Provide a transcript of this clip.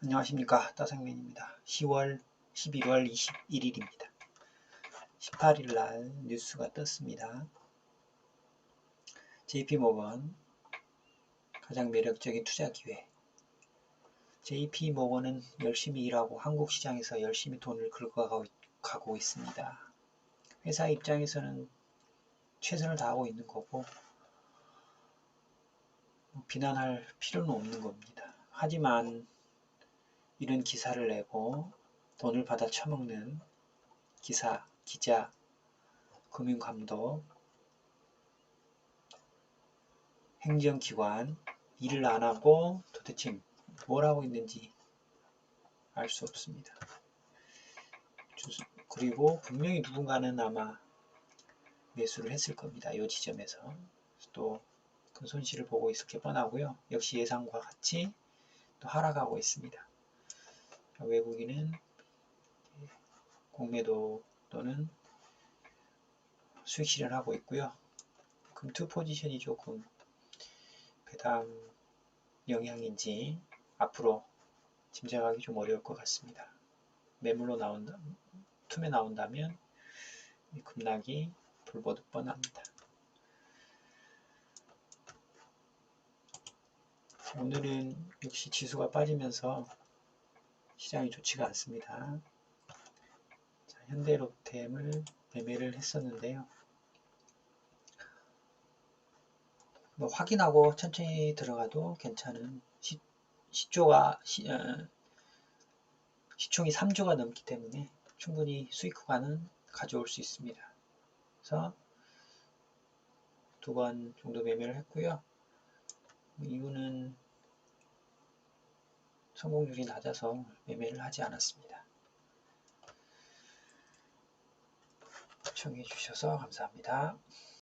안녕하십니까 따상맨입니다. 10월 11월 21일입니다. 18일 날 뉴스가 떴습니다. JP모건 가장 매력적인 투자 기회 JP모건은 열심히 일하고 한국 시장에서 열심히 돈을 긁어가고 있습니다. 회사 입장에서는 최선을 다하고 있는 거고 뭐 비난할 필요는 없는 겁니다. 하지만 이런 기사를 내고 돈을 받아 처먹는 기사, 기자, 금융감독, 행정기관 일을 안 하고 도대체 뭘 하고 있는지 알 수 없습니다. 그리고 분명히 누군가는 아마 매수를 했을 겁니다. 이 지점에서 또큰 손실을 보고 있을 게 뻔하고요. 역시 예상과 같이 또 하락하고 있습니다. 외국인은 공매도 또는 수익 실현하고 있고요. 금투 포지션이 조금 배당 영향인지 앞으로 짐작하기 좀 어려울 것 같습니다. 매물로 나온다, 툼에 나온다면 급락이 불보듯 뻔합니다. 오늘은 역시 지수가 빠지면서 시장이 좋지가 않습니다. 자, 현대로템을 매매를 했었는데요. 뭐 확인하고 천천히 들어가도 괜찮은 시, 시조가 시, 어, 시총이 3조가 넘기 때문에 충분히 수익 구간은 가져올 수 있습니다. 그래서 두 번 정도 매매를 했고요. 이유는 성공률이 낮아서 매매를 하지 않았습니다. 시청해 주셔서 감사합니다.